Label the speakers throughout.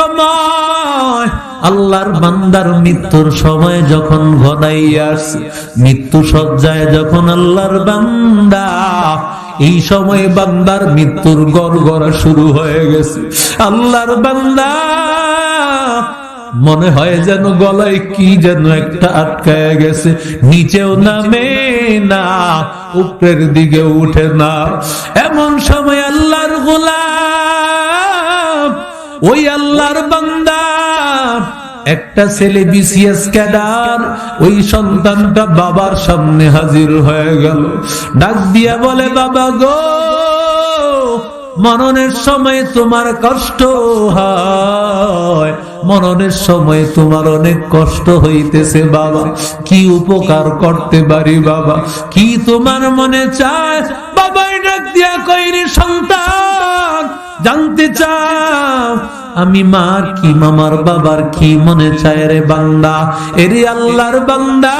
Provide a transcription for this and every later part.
Speaker 1: সময়। আল্লাহর বান্দার মৃত্যুর সময় যখন ঘনাইয়া আসছে মৃত্যু সজ্জায় যখন আল্লাহর বান্দা, এই সময় বান্দার মৃত্যুর গড়গড়া শুরু হয়ে গেছে। আল্লাহর বান্দা, মনে হয় যেন গলায় কি যেন একটা আটকায় গেছে। নিচেও নামে না, উপরের দিকে উঠে না। এমন সময় আল্লাহর গোলাম ওই আল্লাহর বান্দা, একটা ছেলে বিসিএস ক্যাডার ওই সন্তানটা বাবার সামনে হাজির হয়ে গেল। ডাক দিয়া বলে, বাবা গো, মরণের সময় তোমার কষ্ট হয়। মরণের সময় তোমার অনেক কষ্ট হইতেছে, বাবা। কি উপকার করতে পারি, বাবা? কি তোমার মনে চায়? বাবাই ডাক দিয়া কইরি, সন্তান জানতে চাও, আমি মার কি, মামার বাবার কি মনে চায় রে বান্দা? এরে আল্লাহর বান্দা,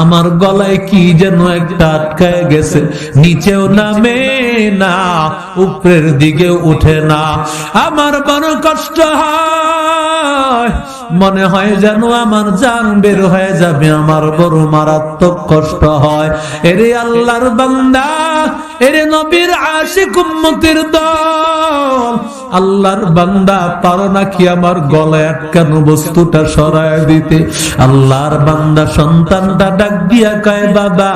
Speaker 1: আমার গলায় কি যেন একটা আটকায় গেছে? নিচেও নামে না, উপরের দিকে উঠে না। আমার বড় কষ্ট হয় মনে হয় যেন আমার জান বের হয়ে যাবে, আমার বড় মারাত্মক কষ্ট হয়। এরে আল্লাহর বান্দা, এরে নবীর আশিক উম্মতের দল আল্লাহর বান্দা পারো নাকি আমার গলায় আটকানো বস্তুটা সরায় দিতে? আল্লাহর বান্দা সন্তানটা ডাক দিয়া কয়, বাবা,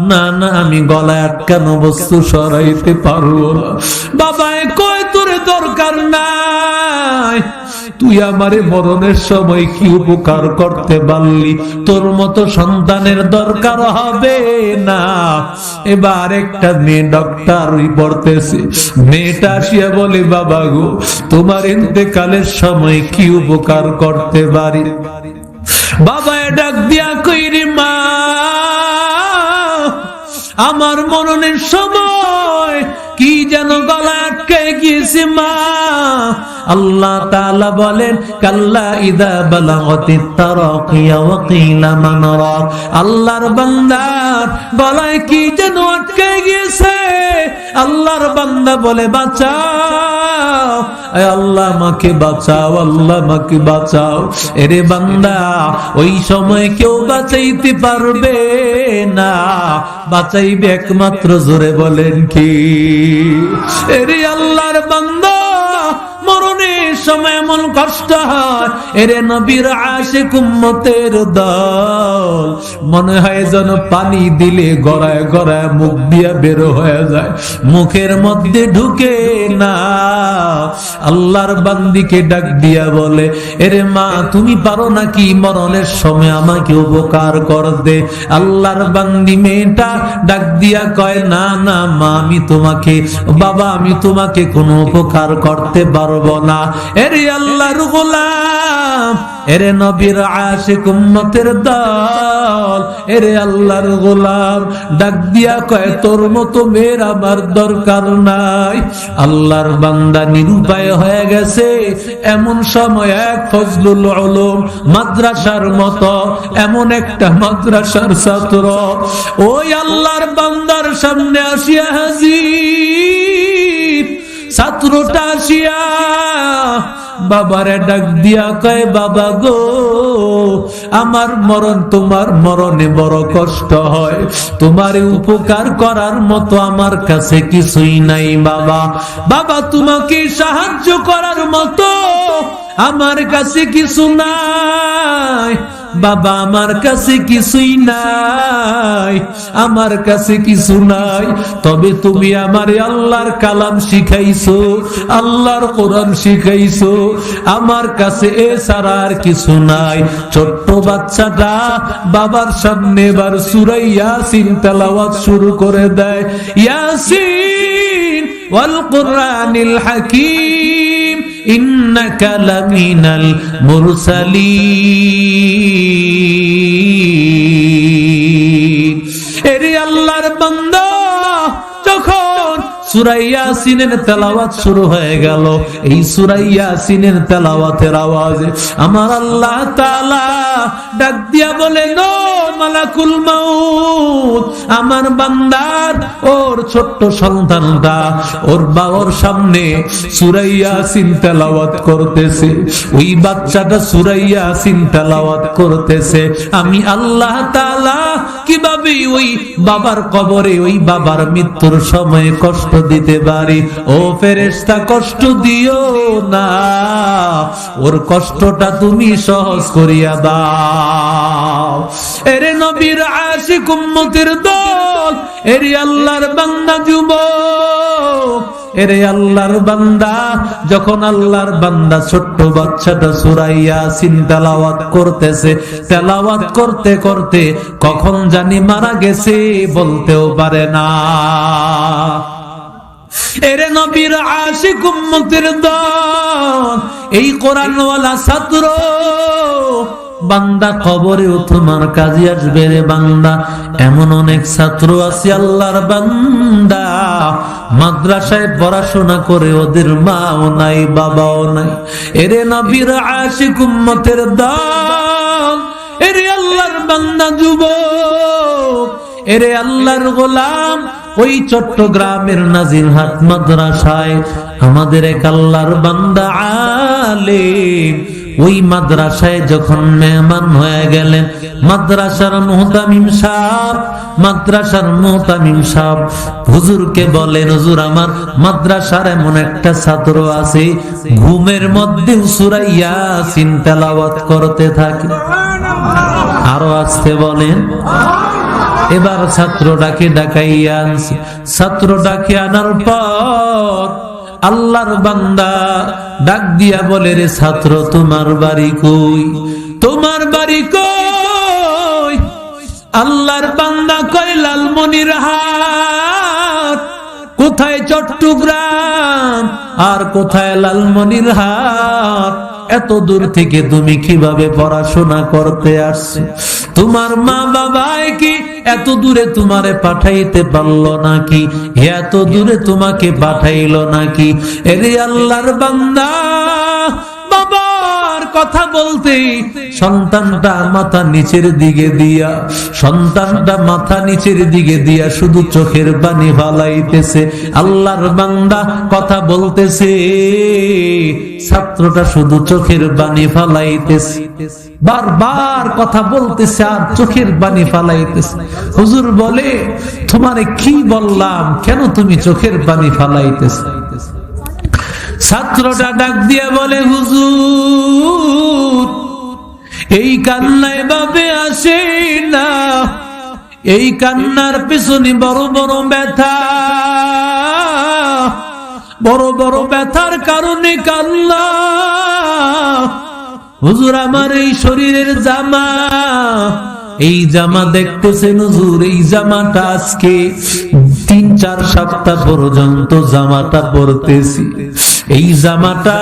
Speaker 1: না না, আমি গলায় আটকানো বস্তু সরাইতে পারব না। বাবা এ কয়, তোর দরকার নাই। তুই আমারে মরণের সময় কি উপকার করতে পারলি? তোর মতো সন্তানের দরকার হবে না। এবার একটা মেয়ে ডক্টর পড়তেছে। মেয়েটা আসিয়া বলে, বাবা গো, তোমার ইন্তেকালের সময় কি উপকার করতে পারি? বাবা ডাক দিয়া কইরি মা, আমার মরণের সময় কি যেন গলা আটকে গিয়েছে মা? আল্লাহ তাআলা বলেন, কাল্লা ইদা বালাগতি আল্লাহর বান্দার গলায় কি যেন আটকে গিয়েছে? আল্লাহর বান্দা বলে, বাঁচাও। আল্লাহ আমাকে বাঁচাও, আল্লাহ আমাকে বাঁচাও। এরে বান্দা, ওই সময় কেউ বাঁচাইতে পারবে না। বাঁচাইবে একমাত্র জোরে বলেন কি? এরে আল্লাহর বান্দা সময় এমন কষ্ট হয়। এরে নবীর আশে কুম্মতের দল। মনে হয় যেন পানি দিলে গড়ায় গড়ায় মুখ দিয়া বের হয়ে যায়। মুখের মধ্যে ঢুকে না। আল্লাহর বান্দিকে ডাক দিয়া বলে, এরে মা, তুমি পারো নাকি মরণের সময় আমাকে উপকার করতে? আল্লাহর বান্দি মেয়েটা ডাক দিয়া কয়, না না মা, আমি তোমাকে, বাবা, আমি তোমাকে কোনো উপকার করতে পারব না। এরে আল্লাহর গোলাম, এরে নবীর আশিক উম্মতের দল, এরে আল্লাহর গোলাম, ডাক দিয়া কয়, তোর মতো মেয়ের আমার দরকার নাই। আল্লাহর বান্দা নিরুপায় হয়ে গেছে। এমন সময় এক ফজলুল উলুম মাদ্রাসার মতো, এমন একটা মাদ্রাসার ছাত্র, ওই আল্লাহর বান্দার সামনে আসিয়া হাজির। ছাত্রটা আসিয়া বাবারে ডাক দিয়া কয়, বাবা গো, আমার মরণ তোমার মরণে বড় কষ্ট হয়। তোমার উপকার করার মতো আমার কাছে কিছুই নাই, বাবা। বাবা, তোমাকে সাহায্য করার মতো আমার কাছে কিছু নাই। বাবা আমার কাছে কিছুই নাই, আমার কাছে কিছু নাই। তবে তুমি আমার আল্লাহর কালাম শিখাইছো, আল্লাহর কোরআন শিখাইছো, আমার কাছে এ ছাড়া আর কিছু নাই। ছোট্ট বাচ্চাটা বাবার সামনে এবার সুরাই ইয়াসিন তেলাওয়াত শুরু করে দেয়। ইয়াসিন ওয়াল কোরআনিল হাকিম। ইন্নাকা লামিনাল মুরসালিন। এরে আল্লাহর বান্দা, যখন সুরাইয়া সিনের তেলাওয়াত শুরু হয়ে গেল, এই সুরাইয়া সিনের তেলাওয়াতের আওয়াজে আমার আল্লাহ তাআলা ডাক দিয়া বলে, নো মালাকুল মাউত। আমার বান্দার ওর ছোট্ট সন্তানটা, ওর বাবার সামনে সুরাইয়া সিন তেলাওয়াত করতেছে। ওই বাচ্চাটা সুরাইয়া সিন তেলাওয়াত করতেছে। আমি আল্লাহ তাআলা কীভাবে ওই বাবার কবরে, ওই বাবার মৃত্যুর সময় কষ্ট দিতে পারি? ও ফেরেশতা, কষ্ট দিও না। ওর কষ্টটা তুমি সহজ করিয়া দাও। এরে নবীর আশিক উম্মতের দল, এরে আল্লাহর বান্দা যুবক, এরে আল্লাহর বান্দা। যখন আল্লাহর বান্দা ছোট্ট বাচ্চাটা সুরাইয়া সিন তেলাওয়াত করতেছে, তেলাওয়াত করতে করতে কখন জানি মারা গেছে বলতেও পারে না। এরে নবীর আশিক উম্মতের দল, এই কোরআনওয়ালা ছাত্র বান্দা কবরেও তোমার কাজে আসবে রে বান্দা। এমন অনেক ছাত্র আছে আল্লাহর বান্দা। মাদ্রাসায় পড়াশোনা করে ওদের মাও নাই, বাবাও নাই। এরে নবীর আশিক উম্মতের দল, এরে আল্লাহর বান্দা যুবক, এরে আল্লাহর গোলাম। ওই চট্টগ্রামের নাজিরহাট মাদ্রাসায় আমাদের এক আল্লাহর বান্দা আলেম। ওই মাদ্রাসায় যখন মেহমান হয়ে গেলেন, মাদ্রাসার মোহতামিম সাহ মাদ্রাসার মোহতামিম সাহ হুজুরকে বলেন হুজুর, আমার মাদ্রাসার এমন একটা ছাত্র আছে, ঘুমের মধ্যে সুরাইয়া তেলাওয়াত করতে থাকে। আরও আসতে বলেন, এবার ছাত্রটাকে ডাকাইয়া আনছি। ছাত্রটাকে আনার পর আল্লাহর বান্দা ডাক দিয়া বলে, রে ছাত্র, তোমার বাড়ি কই? তোমার বাড়ি কই? আল্লাহর বান্দা কয়, লালমনির হাট। কোথায় চট্টগ্রাম? আর কোথায় লালমনির হাট? এত দূর থেকে তুমি কীভাবে পড়াশোনা করতে আসছে? তোমার মা বাবাই কি এত দূরে তোমারে পাঠাইতে পারল নাকি? এত দূরে তোমাকে পাঠাইলো নাকি? এর আল্লাহর বান্দা। কথা বলতে সন্তানটা মাথা নিচের দিকে দিয়া, সন্তানটা মাথা নিচের দিকে দিয়া শুধু চোখের পানি ফালাইতেছে। আল্লাহর বান্দা কথা বলতেছে, ছাত্রটা শুধু চোখের বাণী ফালাইতেছে। বারবার কথা বলতেছে আর চোখের বাণী ফালাইতেছে। হুজুর বলে, তোমারে কি বললাম? কেন তুমি চোখের বাণী ফালাইতেছে? ছাত্রটা ডাক দিয়া বলে, হুজুর, এই কান্নায় বাবে আসে না। এই কান্নার পেছনে বড় বড় ব্যথা। বড় বড় ব্যথার কারণে কান্না। হুজুর, আমার এই শরীরের জামা। এই জামা দেখতেছেন হুজুর, এই জামাটা আজকে তিন চার সপ্তাহ পর্যন্ত জামাটা পরতেছি। এই জামাটা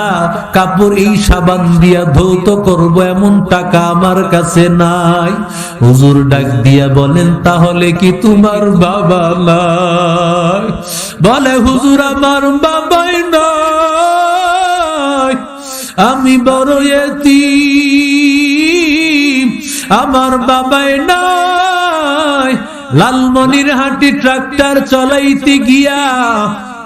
Speaker 1: কাপড়, এই সাবান দিয়া ধৌত করব, এমন টাকা আমার কাছে নাই। হুজুর ডাক দিয়া বলেন, তাহলে কি তোমার বাবা নাই? বলে, হুজুর, আমার বাবাই নাই। আমি বড় এতিম, আমার বাবাই নাই। লালমনির হাটি ট্রাক্টর চলাইতে গিয়া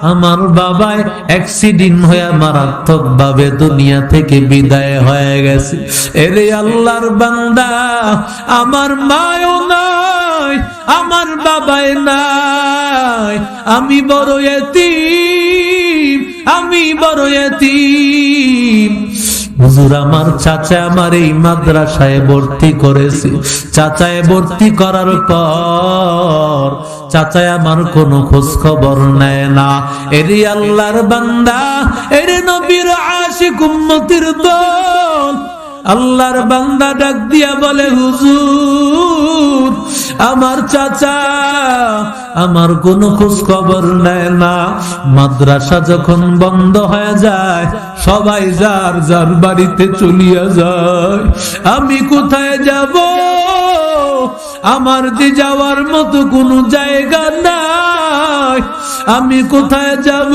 Speaker 1: আমার বাবায় অ্যাক্সিডেন্ট হয়ে মারাত্মক ভাবে দুনিয়া থেকে বিদায় হয়ে গেছে। এরে আল্লাহর বান্দা, আমার মায়ও নাই, আমার বাবাই নাই। আমি বড় এতিম, আমি বড় এতিম। হুজুর আমার চাচা আমার এই মাদ্রাসায় ভর্তি করেছে। চাচায় ভর্তি করার পর চাচায় আমার কোনো খোঁজ খবর নেয় না। এরি আল্লাহর বান্দা, এরে নবীর আশিক উম্মতির দল। আল্লাহর বান্দা ডাক দিয়া বলে, হুজুর, আমার চাচা আমার কোনো খোঁজ খবর নেয় না। মাদ্রাসা যখন বন্ধ হয়ে যায়, সবাই যার যার বাড়িতে চলিয়া যায়। আমি কোথায় যাব? আমার যে যাওয়ার মতো কোনো জায়গা নাই। আমি কোথায় যাব?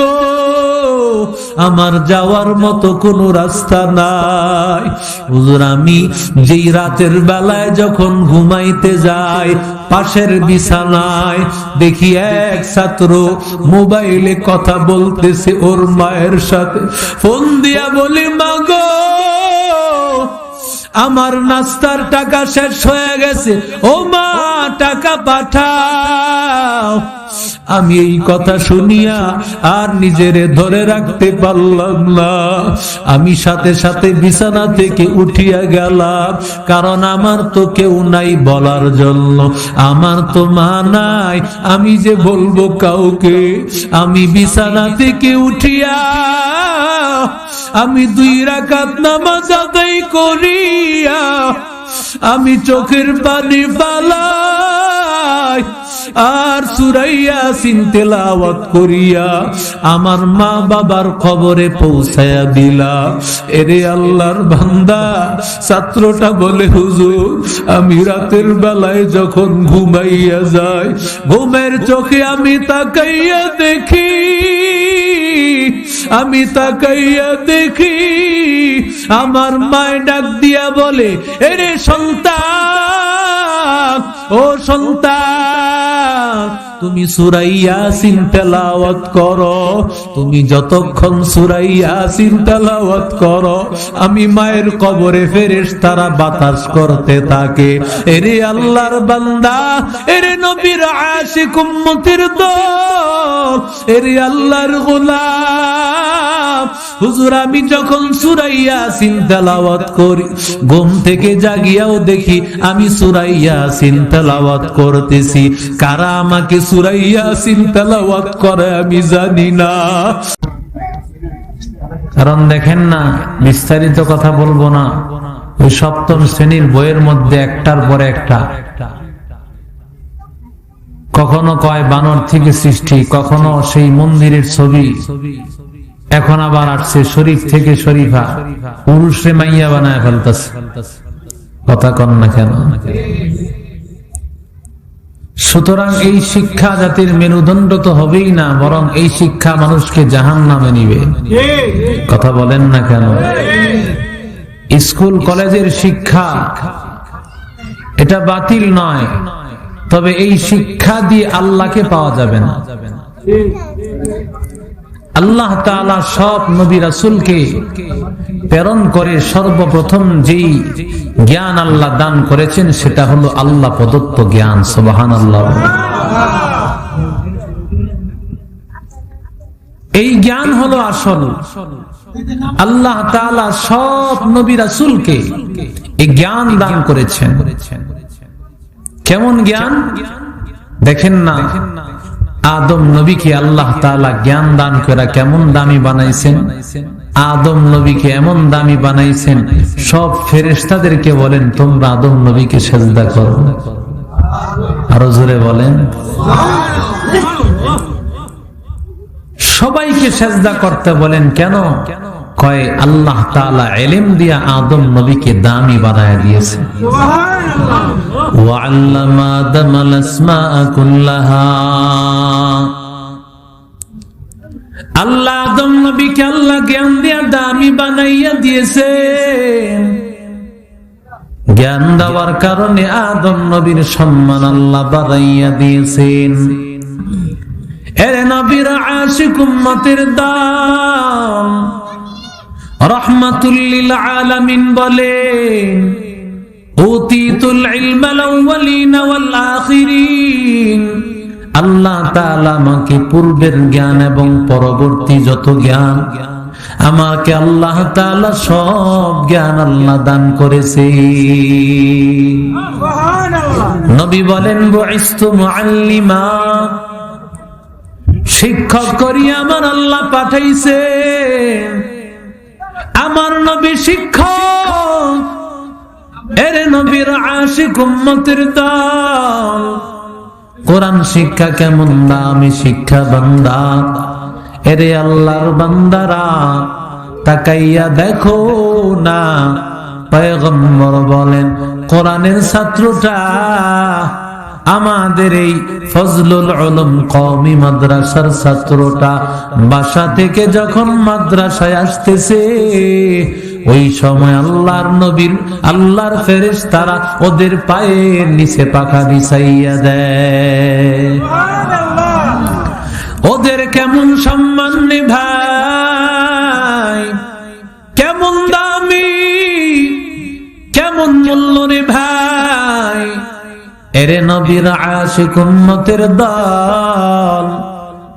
Speaker 1: আমার যাওয়ার মতো কোনো রাস্তা নাই। হুজুর, আমি যেই রাতের বেলায় যখন ঘুমাইতে যাই, পাশের বিছানায় দেখি এক ছাত্র মোবাইলে কথা বলতেছে ওর মায়ের সাথে। ফোন দিয়া বলি মাগো আমার নাস্তার টাকা শেষ হয়ে গেছে। ও মা, টাকা পাঠাও। আমি এই কথা শুনিয়া আর নিজেরে ধরে রাখতে পারলাম না। আমি সাথে সাথে বিছানা থেকে উঠিয়া গেলাম, কারণ আমার তো কেউ নাই বলার জন্য। আমার তো মা নাই, আমি যে বলব কাউকে? আমি বিছানা থেকে উঠিয়া আমি দুই রাকাত নামাজ আদায় করিয়া আমি চোখের পানি পালাই আর সুরাইয়া সিনতেলাওয়াত করিয়া আমার মা বাবার খবরে পৌঁছায়া দিলা। এরে আল্লাহর বান্দা, ছাত্রটা বলে, হুজুর, আমি রাতের বেলায় যখন ঘুমাইয়া যাই, ঘুমের চোখে আমি তাকাইয়া দেখি, আমি তাকাইয়া দেখি, আমার মায় ডাক দিয়া বলে, এরে সন্তান, ও সন্তান তুমি সুরাইয়া সিন তেলাওয়াত করো। তুমি যতক্ষণ সুরাইয়া সিন তেলাওয়াত করো, আমি মায়ের কবরে ফেরেশ তারা বাতাস করতে থাকে। এরে আল্লাহর বান্দা, এরে নবীর আশিক উম্মতির দল, এরে আল্লাহর গোলাম। হুজুর, আমি যখন সুরাইয়া সিন তেলাওয়াত করি, ঘুম থেকে জাগিয়াও দেখি আমি সুরাইয়া সিন তেলাওয়াত করতেছি। কারা আমাকে সুরাইয়া সিন তেলাওয়াত করে আমি জানি না। কারণ দেখেন না, বিস্তারিত কথা বলব না। ওই সপ্তম শ্রেণির বইয়ের মধ্যে একটার পরে একটা। কখনো কয় বানর থেকে সৃষ্টি, কখনো সেই মন্দিরের ছবি। এখন আবার আসছে শরীফ থেকে শরীফা। পুরুষে মাইয়া বানায় ফেলতেছে। কথা কন না কেন? সুতরাং এই শিক্ষা জাতির মেরুদণ্ড তো হবেই না, বরং এই শিক্ষা মানুষকে জাহান নামে নিবে। কথা বলেন না কেন? স্কুল, কলেজের শিক্ষা, এটা বাতিল নয়। তবে এই শিক্ষা দিয়ে আল্লাহকে পাওয়া যাবে না। আল্লাহ তাআলা সব নবী রাসুলকে প্রেরণ করে সর্বপ্রথম যেই জ্ঞান আল্লাহ দান করেছেন, সেটা হলো আল্লাহ প্রদত্ত জ্ঞান, সুবহানাল্লাহ। এই জ্ঞান হলো আসল। আল্লাহ তাআলা সব নবী রাসুলকে এই জ্ঞান দান করেছেন। কেমন জ্ঞান? দেখেন না। আদম নবীকে আল্লাহ তালা জ্ঞান দান করে কেমন দামি বানাইছেন? আদম নবীকে এমন দামি বানাইছেন, সব ফেরেস্তাদেরকে বলেন, তোমরা আদম নবীকে সেজদা করো। আরও জোরে বলেন। সবাইকে সেজদা করতে বলেন কেন কেন? কয় আল্লাহ তালা এলেম দিয়া আদম নবীকে দামি বানায় দিয়েছে। আল্লাহ আদম নবীকে আল্লাহ জ্ঞান দিয়া দামি বানাইয়া দিয়েছে। জ্ঞান দেওয়ার কারণে আদম নবীর সম্মান আল্লাহ বাড়াইয়া দিয়েছেন। এর নবীর আশিক উম্মতের দাম। রহমাতুল্লিল আলামিন বলেন ওতিতুল ইলমাল আল্লাহ তাআলা আমাকে পূর্বের জ্ঞান এবং পরবর্তী যত জ্ঞান, আমাকে আল্লাহ তাআলা সব জ্ঞান আল্লাহ দান করেছে। নবী বলেন, বুইস্তু শিক্ষক করি আমার আল্লাহ পাঠাইছে। আমার নবী শিক্ষক, এরে নবীর আশিক উম্মতের দল। কোরআন শিক্ষা কেমন দামি শিক্ষা বান্দা। এরে আল্লাহর বান্দারা, তাকাইয়া দেখো না। পয়গম্বর বলেন, কোরআনের ছাত্রটা আমাদের এই ফজলুল আলম কওমি মাদ্রাসার ছাত্রটা বাসা থেকে যখন মাদ্রাসায় আসতেছে ওই সময় আল্লাহর নবীর আল্লাহর ফেরেশ তারা ওদের পায়ের নিচে পাখা বিছাইয়া দেয়। ওদের কেমন সম্মান ভাই নবীর আশিক উম্মতের দল।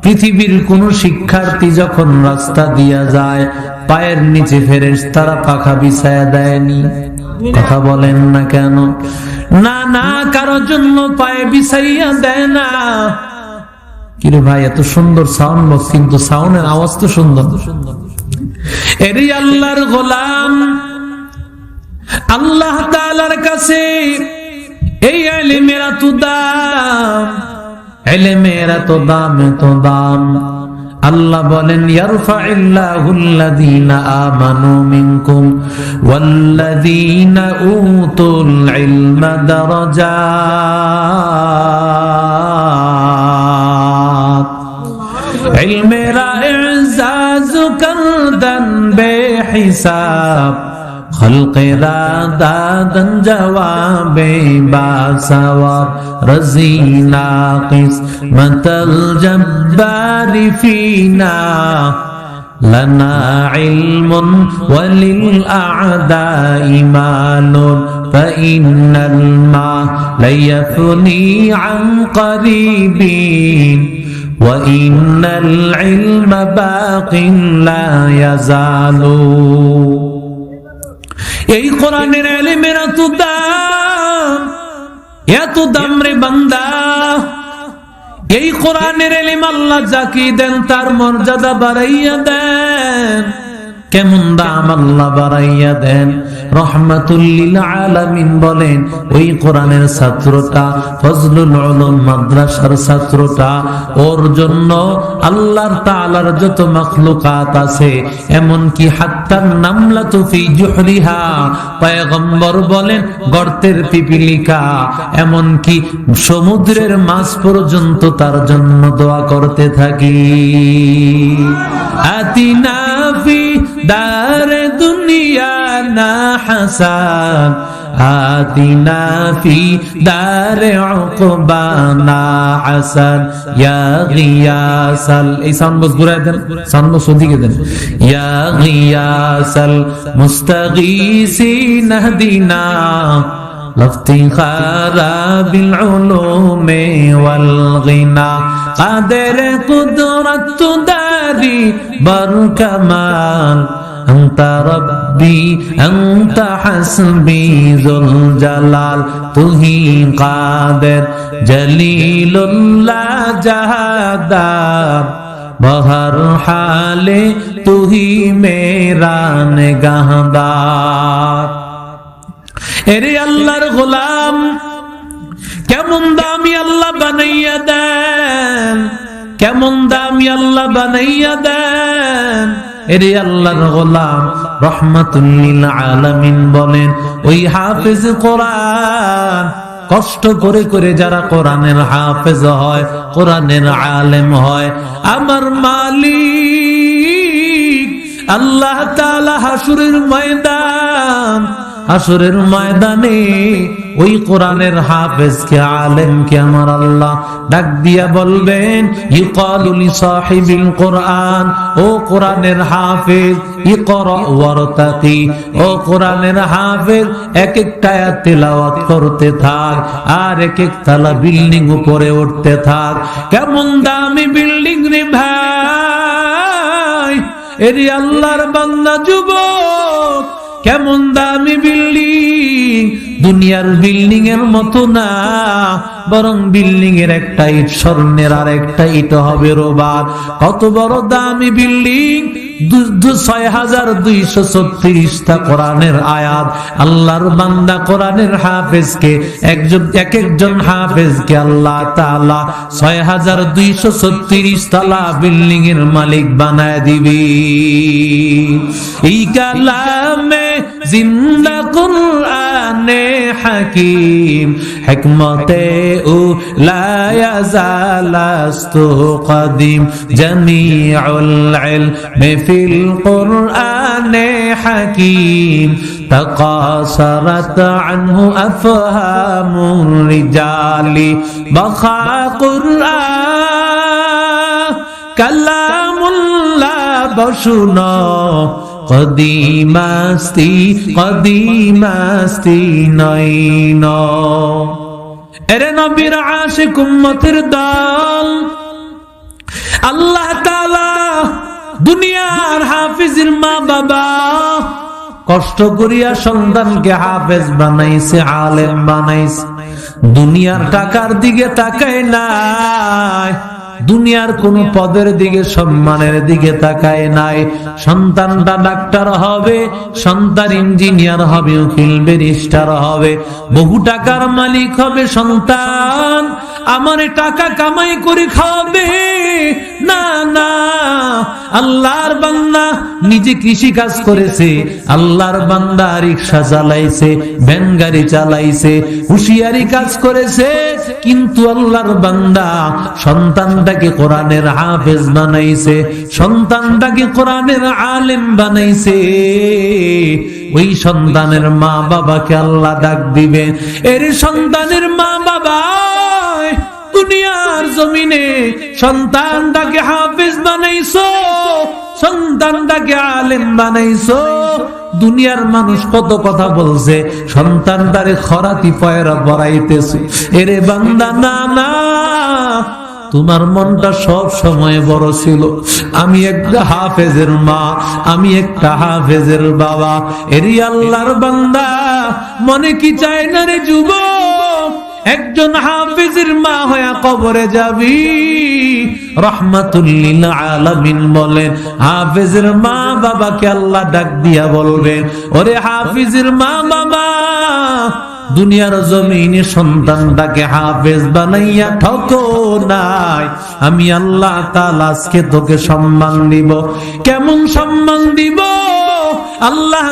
Speaker 1: পৃথিবীর কোন শিক্ষার্থী যখন রাস্তা দিয়া যায়, পায়ের নিচে ফেরেস তারা পাখা বিছায়া দেয়নি। কথা বলেন না কেন? না না, কারোর জন্য পায়ে বিছাইয়া দেয় না। কিরে ভাই, এত সুন্দর সাউন্ড বক্স কিন্তু সাউন্ডের আওয়াজ তো সুন্দর। এরি আল্লাহর গোলাম। আল্লাহ তাআলার কাছে এই এলিমের এত দাম, এলিমের এত দাম এত দাম। আল্লাহ বলেন, ইয়ারফাইল্লাহুল্লাযীনা আমানু মিনকুম ওয়াল্লাযীনা উতুল ইলমা দারাজাত ইলমেরা ইজাজ করদন خلق را دادن جواب با سواب رزی ناقص متل جبار فينا لنا علم وللأعداء مال فإن الماء ليفني عن قريبين وإن العلم باق لا يزال এই কোরআনের এলিমের এত দাম এত দাম রে বান্দা। এই কোরআনের এলিম আল্লাহ যাকে দেন, তার মর্যাদা বাড়াইয়া দেন। কেমন দাম আল্লাহ বাড়াইয়া দেন? রহমাতুল্লিল বলেন, ওই কোরআনের ছাত্রটা, ফজলুল উলুম মাদ্রাসার ছাত্রটা, ওর জন্য আল্লাহর যত মাখলুকাত আছে এমন কি হাত্তার নামলাতু ফি জুহরিহা পয়গম্বর বলেন, গর্তের পিপিলিকা এমন কি সমুদ্রের মাছ পর্যন্ত তার জন্য দোয়া করতে থাকি। আতিনা دار دنیا نا حسان آتنا فی دار عقبانا حسن يا غياس الإنسان بس برا دن سان بس صديق دن یا يا غياس المستغيثين لفتی لافتخار بالعلوم والغنا. قادر قدرت تدار هادي برك مال أنت ربي أنت حسبي ذو الجلال تهي قادر جليل الله جهادار বহর হালে তুহি মেরা নেগাহদার এরে আল্লাহর গোলাম কেমন দামি আল্লাহ বানাইয়া দেন কেমন দামি আল্লাহ বানাইয়া দেন? এরে আল্লাহর গোলাম, রহমাতুল্লিল আলামিন বলেন, ওই হাফেজ কোরআন, কষ্ট করে করে যারা কোরআনের হাফেজ হয়, কোরআনের আলেম হয়, আমার মালিক আল্লাহ তাআলা হাসুরের ময়দান হাসুরের ময়দানে ওই কোরআনের হাফেজ কে আলেম কে আমার আল্লাহ ডাক দিয়া বলবেন ইকালু লি সাহিবিল কোরআন, ও কোরআনের হাফেজ, ইকরা ওয়ারতাকি ও কোরআনের হাফেজ এক একটা আয়াত তেলাওয়াত করতে থাক, আর এক এক তালা বিল্ডিং উপরে উঠতে থাক। কেমন দামি বিল্ডিং রে ভাই, এরি আল্লাহর বান্দা যুবক কেমন দামি বিল্ডিং? দুনিয়ার বিল্ডিং এর মতো না, বরং বিল্ডিং এর একটা ইট, স্বর্ণের আর একটা ইট হবে রোবার। কত বড় দামি বিল্ডিং? একজন এক একজন হাফেজকে আল্লাহ তাআলা ছয় হাজার দুইশো ছত্রিশ তালা বিল্ডিং এর মালিক বানায় দিবি। এই কালামে জিন্দা কুরআনে হাকিম হিকমতে উ লায়াজালাস্তু কদিম জামিউল ইলমি ফিল কুরআনে হাকিম تقاصرت عنه أفهام الرجال بخا قرآن كلام الله بشنا কদিমাস্তি কদিমাস্তি নয়ন এরে নবীর আশিক উম্মতের দল, আল্লাহ তাআলা দুনিয়ার হাফিজের মা বাবা কষ্ট করিয়া সন্তানকে হাফেজ বানাইছে, আলেম বানাইছে। দুনিয়ার টাকার দিকে তাকায় নাই। দুনিয়ার কোন পদের দিকে সম্মানের দিকে তাকায় নাই। সন্তানটা ডাক্তার হবে, সন্তান ইঞ্জিনিয়ার হবে, উকিল ব্যারিস্টার হবে। বহু টাকার মালিক হবে সন্তান, আমার টাকা কামাই করে না না আল্লাহর বান্দা নিজে কৃষি কাজ করেছে, আল্লাহর বান্দা রিক্সা চালাইছে, ভ্যান গাড়ি চালাইছে, হুশিয়ারি কাজ করেছে, কিন্তু আল্লাহর বান্দা সন্তানটাকে কোরআনের হাফেজ বানাইছে, সন্তানটাকে কোরআনের আলেম বানাইছে। ওই সন্তানের মা বাবাকে আল্লাহ ডাক দিবে এর সন্তানের মা বাবা দুনিয়ার জমিনে সন্তানটাকে হাফিজ বানাইছো, সন্তানটাকে আলেম বানাইছো। দুনিয়ার মানুষ কত কথা বলছে সন্তানটারে খরাতি পয়রা বড়াইতেছে এরে বান্দা, না না, তোমার মনটা সব সময় বড় ছিল। আমি একটা হাফেজের মা, আমি একটা হাফেজের বাবা। এরি আল্লাহর বান্দা, মনে কি চায় না রে যুবক? একজন হাফিজের মা হয়ে কবরে যাবি। রহমাতুল্লিল আলামিন বলেন, হাফিজের মা বাবাকে আল্লাহ ডাক দিয়া বলবেন ওরে হাফিজের মা বাবা, দুনিয়ার জমিনে সন্তানটাকে হাফেজ বানাইয়া ঠকো নাই। আমি আল্লাহ তাআলা আজকে তোকে সম্মান দিব। কেমন সম্মান দিব? আল্লাহ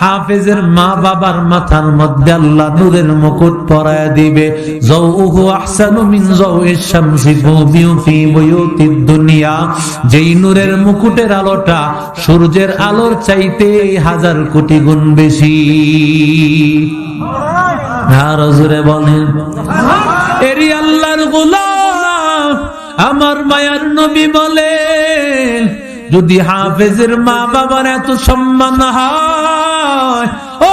Speaker 1: হাফেজের মা বাবার মাথার মধ্যে আল্লাহ নূরের মুকুট পরায় দিবে। যেই নূরের মুকুটের আলোটা সূর্যের আলোর চাইতে হাজার কোটি গুণ বেশি। আর বলেন। এরি আল্লাহর গোলাম, আমার মায়ার নবী বলেন যদি হাফেজের মা বাবার এত সম্মান হয়, ও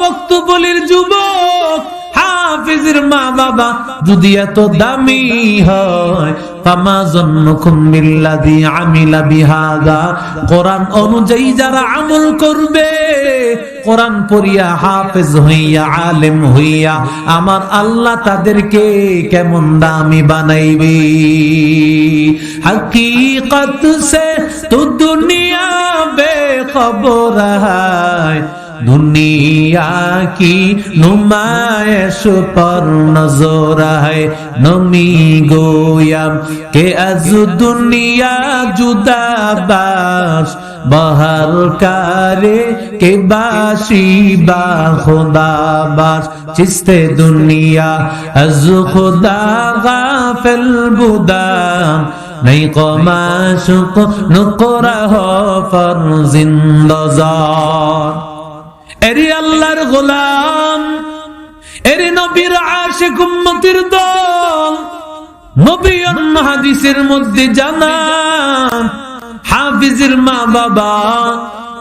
Speaker 1: বক্তবলির যুবক, হাফেজের মা বাবা যদি এত দামি হয় ফামা জন্মকুম বিল্লাযী আমিলা বিহাদা। কোরআন অনুযায়ী যারা আমল করবে, কোরআন পড়িয়া হাফেজ হইয়া, আলেম হইয়া, আমার আল্লাহ তাদেরকে কেমন দামি বানাইবে? হকীকত সে তু দুনিয়া বেখবর হয়। दुनिया की नुमाइश पर नजर है नमी गोयम के अज दुनिया जुदा बाश बहर कारे के बाशी बा खुदा बाश चिस्ते दुनिया अज खुदा गाफिल बुदाम नहीं कमाशुक नुकरह फर जिंदजार এরি আল্লাহর গোলাম, এরি নবীর আশিক উম্মতির দল। নবী অন্য মধ্যে জানান, হাফিজের মা বাবা,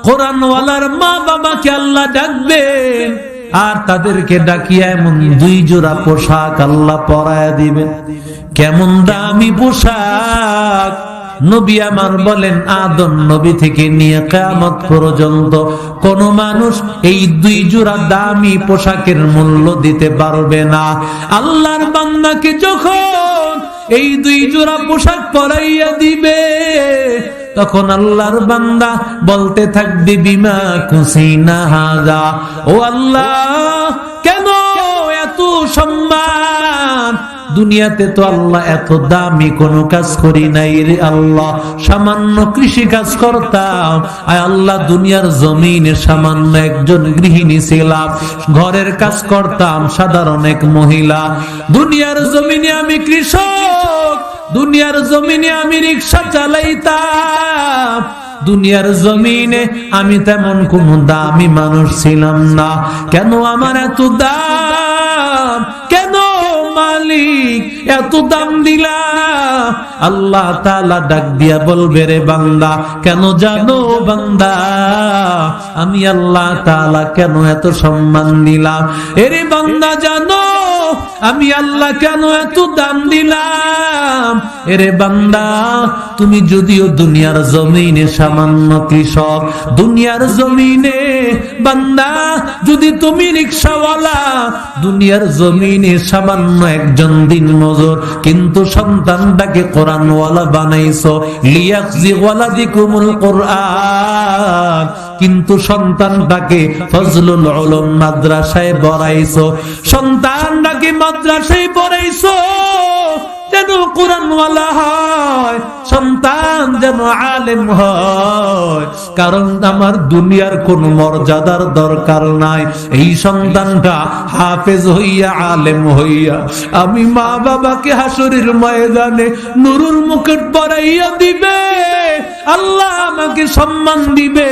Speaker 1: কোরআনওয়ালার মা বাবাকে আল্লাহ ডাকবেন আর তাদেরকে ডাকিয়া এমন দুই জোড়া পোশাক আল্লাহ পরায় দিবেন। কেমন দামি পোশাক নবী আমার বলেন, আদম নবী থেকে নিয়ে কেমত পর্যন্ত কোন মানুষ এই দুই জোড়া দামি পোশাকের মূল্য দিতে পারবে না। আল্লাহর বান্দাকে যখন এই দুই জোড়া পোশাক পরাইয়া দিবে, তখন আল্লাহর বান্দা বলতে থাকবে, বিমা কুসিনা হাজা। ও আল্লাহ, কেন এত সম্মান দুনিয়াতে তো আল্লাহ এত দামি কোনো কাজ করি নাই রে আল্লাহ। সামান্য কৃষি কাজ করতাম, আয় আল্লাহ দুনিয়ার জমিনে সামান্য একজন গৃহিণী ছিলাম, ঘরের কাজ করতাম সাধারণ এক মহিলা। দুনিয়ার জমিনে আমি কৃষক, দুনিয়ার জমিনে আমি রিক্সা চালাইতাম, দুনিয়ার জমিনে আমি তেমন কোন দামি মানুষ ছিলাম না। কেন আমার এত দাম? কেন মালিক, এত দাম দিলা। আল্লাহ তালা ডাক দিয়া বলবে, রে বান্দা, কেন জানো বান্দা, আমি আল্লাহ তালা কেন এত সম্মান দিলাম? এরে বান্দা, জানো আমি আল্লাহ কেন এত দাম দিলাম? এরে বান্দা, তুমি যদিও দুনিয়ার জমিনে সামান্য কৃষক, দুনিয়ার জমিনে বান্দা, যদি তুমি রিক্সাওয়ালা, দুনিয়ার জমিনে সামান্য একজন দিন মজুর কিন্তু সন্তানটাকে কোরআনওয়ালা বানাইছো লিয়াকজি ওয়ালাদিকুমুল কোরআন। কিন্তু সন্তানটাকে ফজলুল উলুম মাদ্রাসায় পড়াইছো। সন্তানটাকে মাদ্রাসায় পড়াইছো, যেন কোরআনওয়ালা হয়, সন্তান যেন আলেম হয়। কারণ আমার দুনিয়ার কোন মর্যাদার দরকার নাই। এই সন্তানটা হাফেজ হইয়া, আলেম হইয়া, আমি মা বাবাকে হাসুরের ময়দানে নুরুর মুকুট পরাইয়া দিবে। আল্লাহ আমাকে সম্মান দিবে।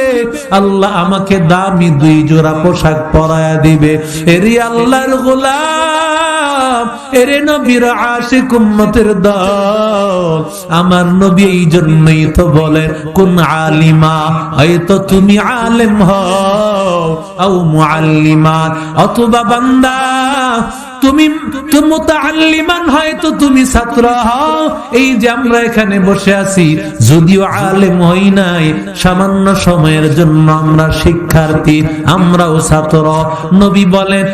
Speaker 1: আল্লাহ আমাকে দামি দুই জোড়া পোশাক পরায়া দিবে। এরি আল্লাহর গোলাম, এরে নবীর আশিক উম্মতের দল। আমার নবী এই জন্যই তো বলে, কোন আলিমা, হয়তো তুমি আলেম হও। অথবা বান্দা, তুমি হয়তো তুমি ছাত্র হও। এই যে আমরা এখানে বসে আছি, যদিও আলেম হই নাই, সামান্য সময়ের জন্য আমরা শিক্ষার্থী, আমরাও ছাত্র। নবী বলেন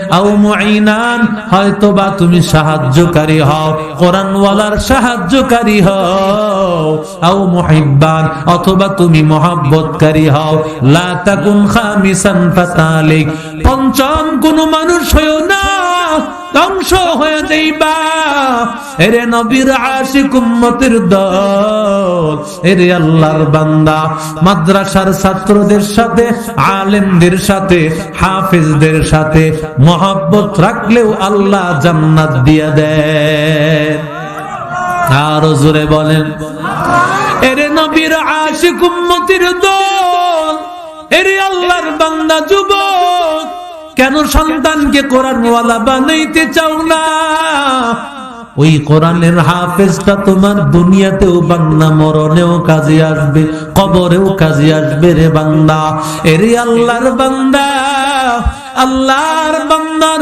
Speaker 1: হয়তো বা তুমি সাহায্যকারী হও, কোরআনওয়ালার সাহায্যকারী হও। আও মুহিব্বান, অথবা তুমি মহাব্বতকারী হও। লা তাকুন খামিসান পঞ্চম, কোন মানুষ হয়ো না, ধ্বংস হয়ে যাইবা। এরে নবীর দল, এরে আল্লাহর বান্দা। মাদ্রাসার ছাত্রদের সাথে, আলেমদের সাথে, হাফেজদের সাথে মহাব্বত রাখলেও আল্লাহ জান্নাত দিয়ে দেন। আরও জোরে বলেন। এরে নবীর আশিক উম্মতের দল আল্লাহর বান্দা যুবক, কেন সন্তানকে কোরআনওয়ালা বানাইতে চাও না? ওই কোরআনের হাফেজটা তোমার দুনিয়াতেও বান্দা, মরণেও কাজে আসবে, কবরেও কাজে আসবে রে বান্দা। এরে আল্লাহর বান্দা, আল্লাহর বান্দার